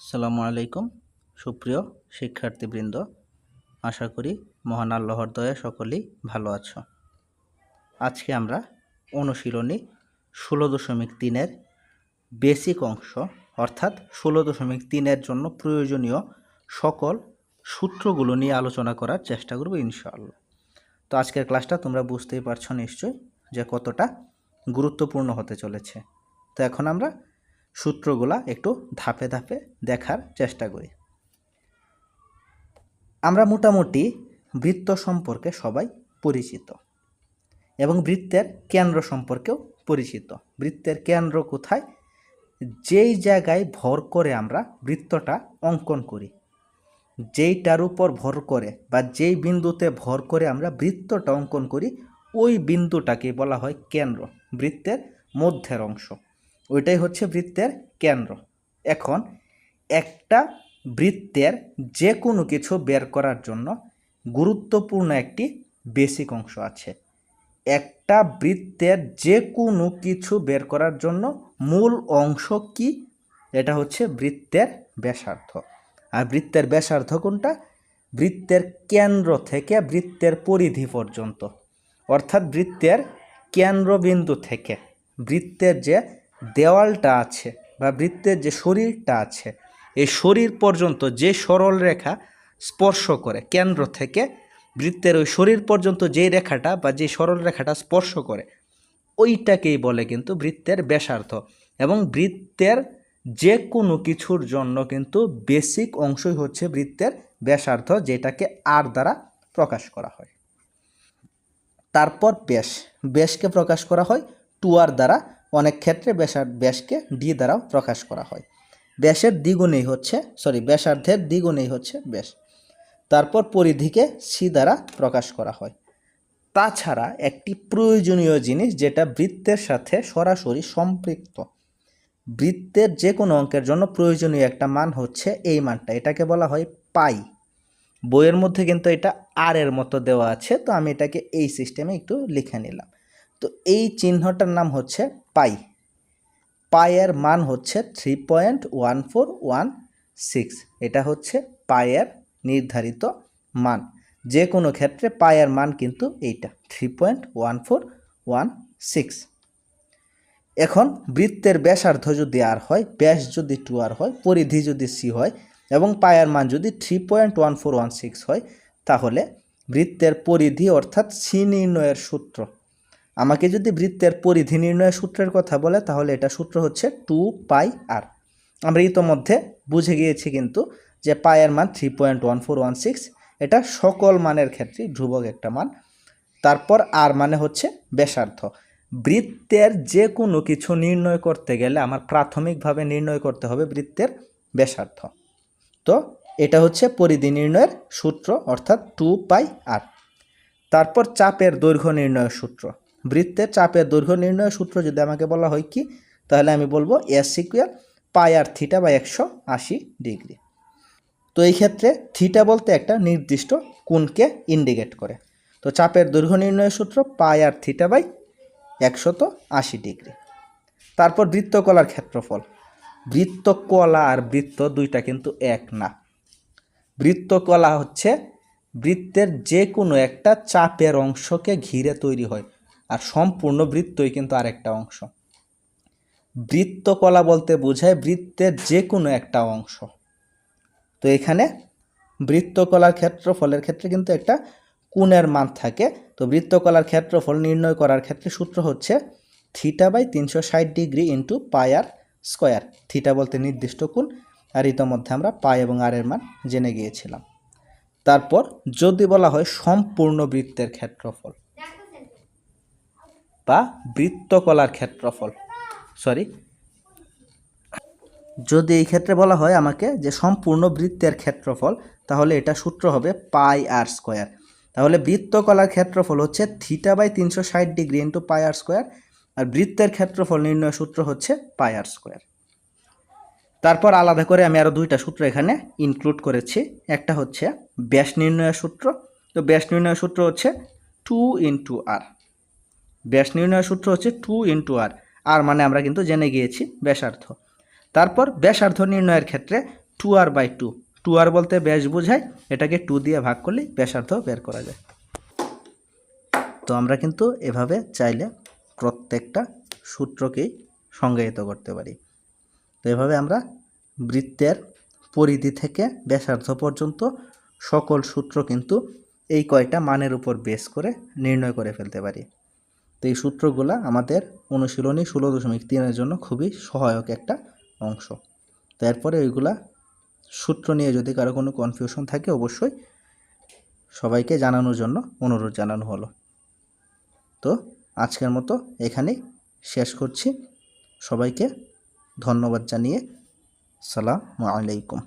আসসালামু আলাইকুম, সুপ্রিয় শিক্ষার্থীবৃন্দ। আশা করি মহান আল্লাহর দয়া সকলেই ভালো আছো। আজকে আমরা অনুশীলনী ষোলো দশমিক তিনের বেসিক অংশ, অর্থাৎ ষোলো দশমিক তিনের জন্য প্রয়োজনীয় সকল সূত্রগুলো নিয়ে আলোচনা করার চেষ্টা করব ইনশাআল্লাহ। তো আজকের ক্লাসটা তোমরা বুঝতেই পারছ নিশ্চয়ই যে কতটা গুরুত্বপূর্ণ হতে চলেছে। তো এখন আমরা সূত্রগুলা একটু ধাপে ধাপে দেখার চেষ্টা করি। আমরা মোটামুটি বৃত্ত সম্পর্কে সবাই পরিচিত এবং বৃত্তের কেন্দ্র সম্পর্কেও পরিচিত। বৃত্তের কেন্দ্র কোথায়? যেই জায়গায় ভর করে আমরা বৃত্তটা অঙ্কন করি। যেইটার উপর ভর করে বা যেই বিন্দুতে ভর করে আমরা বৃত্তটা অঙ্কন করি, ওই বিন্দুটাকে বলা হয় কেন্দ্র, বৃত্তের মধ্যের অংশ। ওইটাই হচ্ছে বৃত্তের কেন্দ্র। এখন একটা বৃত্তের যে কোনো কিছু বের করার জন্য গুরুত্বপূর্ণ একটি বেসিক অংশ আছে। একটা বৃত্তের যে কোনো কিছু বের করার জন্য মূল অংশ কি? এটা হচ্ছে বৃত্তের ব্যাসার্ধ। আর বৃত্তের ব্যাসার্ধ কোনটা? বৃত্তের কেন্দ্র থেকে বৃত্তের পরিধি পর্যন্ত। অর্থাৎ বৃত্তের কেন্দ্রবিন্দু থেকে বৃত্তের যে দেওয়ালটা আছে বা বৃত্তের যে শরীরটা আছে, এই শরীর পর্যন্ত যে সরল রেখা স্পর্শ করে, কেন্দ্র থেকে বৃত্তের ওই শরীর পর্যন্ত যে রেখাটা বা যে সরল রেখাটা স্পর্শ করে, ওইটাকেই বলে কিন্তু বৃত্তের ব্যাসার্ধ। এবং বৃত্তের যে কোনো কিছুর জন্য কিন্তু বেসিক অংশই হচ্ছে বৃত্তের ব্যাসার্ধ, যেটাকে আর দ্বারা প্রকাশ করা হয়। তারপর ব্যাস। ব্যাসকে প্রকাশ করা হয় টুয়ার দ্বারা অনেক ক্ষেত্রে ব্যাসার ব্যাসকে ডি দ্বারাও প্রকাশ করা হয়। ব্যাসের দ্বিগুণেই হচ্ছে সরি ব্যাসার্ধের দ্বিগুণেই হচ্ছে ব্যাস তারপর পরিধিকে সি দ্বারা প্রকাশ করা হয়। তাছাড়া একটি প্রয়োজনীয় জিনিস যেটা বৃত্তের সাথে সরাসরি সম্পৃক্ত। বৃত্তের যে কোনো অঙ্কের জন্য প্রয়োজনীয় একটা মান হচ্ছে এই মানটা। এটাকে বলা হয় পাই। বইয়ের মধ্যে কিন্তু এটা আর এর মতো দেওয়া আছে, তো আমি এটাকে এই সিস্টেমে একটু লিখে নিলাম। তো এই চিহ্নটার নাম হচ্ছে পাই। পায়ের মান হচ্ছে three point one four one six. এটা হচ্ছে পায়ের নির্ধারিত মান। যে কোনো ক্ষেত্রে পায়ের মান কিন্তু এইটা, three point one four one six. এখন বৃত্তের ব্যাসার্ধ যদি আর হয়, ব্যাস যদি টু আর হয়, পরিধি যদি সি হয় এবং পায়ের মান যদি three point one four one six হয়, তাহলে বৃত্তের পরিধি অর্থাৎ সি নির্ণয়ের সূত্র আমাকে যদি বৃত্তের পরিধি নির্ণয়ের সূত্রের কথা বলে, তাহলে এটা সূত্র হচ্ছে টু পাই আর। আমরা ইতোমধ্যে বুঝে গিয়েছি কিন্তু যে পায়ের মান three point one four one six এটা সকল মানের ক্ষেত্রে ধ্রুবক একটা মান। তারপর আর মানে হচ্ছে ব্যাসার্ধ। বৃত্তের যে কোনো কিছু নির্ণয় করতে গেলে আমার প্রাথমিকভাবে নির্ণয় করতে হবে বৃত্তের ব্যাসার্ধ। তো এটা হচ্ছে পরিধি নির্ণয়ের সূত্র, অর্থাৎ টু পাই আর। তারপর চাপের দৈর্ঘ্য নির্ণয়ের সূত্র। বৃত্তের চাপের দৈর্ঘ্য নির্ণয়ের সূত্র যদি আমাকে বলা হয় কি, তাহলে আমি বলব এস সিকুয়ার পাই আর থিটা বা একশো আশি ডিগ্রি তো এই ক্ষেত্রে থিটা বলতে একটা নির্দিষ্ট কোণকে ইন্ডিকেট করে। তো চাপের দৈর্ঘ্য নির্ণয়ের সূত্র পাই আর থিটা বাই একশত আশি ডিগ্রি তারপর বৃত্তকলার ক্ষেত্রফল। বৃত্তকলা আর বৃত্ত দুইটা কিন্তু এক না। বৃত্তকলা হচ্ছে বৃত্তের যে কোনো একটা চাপের অংশকে ঘিরে তৈরি হয়। আর সম্পূর্ণ বৃত্তই কিন্তু আরেকটা অংশ। বৃত্তকলা বলতে বোঝায় বৃত্তের যে কোনো একটা অংশ। তো এখানে বৃত্তকলার ক্ষেত্রফলের ক্ষেত্রে কিন্তু একটা কোণের মান থাকে। তো বৃত্তকলার ক্ষেত্রফল নির্ণয় করার ক্ষেত্রে সূত্র হচ্ছে থিটা বাই তিনশো ষাট degree into pi r square theta বলতে নির্দিষ্ট কোণ, আর ইতোমধ্যে আমরা পাই এবং আর এর মান জেনে গিয়েছিলাম। তারপর যদি বলা হয় সম্পূর্ণ বৃত্তের ক্ষেত্রফল বা বৃত্তকলার ক্ষেত্রফল। সরি যদি এই ক্ষেত্রে বলা হয় আমাকে যে সম্পূর্ণ বৃত্তের ক্ষেত্রফল, তাহলে এটা সূত্র হবে পাই আর স্কোয়ার। তাহলে বৃত্তকলার ক্ষেত্রফল হচ্ছে থিটা বাই তিনশো ষাট degree into pi r square, আর বৃত্তের ক্ষেত্রফল নির্ণয় সূত্র হচ্ছে পাই আর স্কোয়ার। তারপর আলাদা করে আমি আরও দুইটা সূত্র এখানে ইনক্লুড করেছি। একটা হচ্ছে ব্যাস নির্ণয়ের সূত্র। তো ব্যাস নির্ণয়ের সূত্র হচ্ছে টু ইন্টু আর ব্যাস নির্ণয়ের সূত্র হচ্ছে টু ইন্টু আর আর মানে আমরা কিন্তু জেনে গিয়েছি ব্যাসার্ধ। তারপর ব্যাসার্ধ নির্ণয়ের ক্ষেত্রে two r by two two r বলতে ব্যাস বোঝায়, এটাকে টু দিয়ে ভাগ করলেই ব্যাসার্ধ বের করা যায়। তো আমরা কিন্তু এভাবে চাইলে প্রত্যেকটা সূত্রকেই সংজ্ঞায়িত করতে পারি। তো এভাবে আমরা বৃত্তের পরিধি থেকে ব্যাসার্ধ পর্যন্ত সকল সূত্র কিন্তু এই কয়টা মানের উপর বেস করে নির্ণয় করে ফেলতে পারি। এই সূত্রগুলো আমাদের অনুশীলনী ষোলো দশমিক তিনের জন্য খুবই সহায়ক একটা অংশ। তো এরপরে ওইগুলা সূত্র নিয়ে যদি কারও কোনো কনফিউশন থাকে, অবশ্যই সবাইকে জানানোর জন্য অনুরোধ জানানো হলো। তো আজকের মতো এখানেই শেষ করছি। সবাইকে ধন্যবাদ জানিয়ে সালাম আলাইকুম।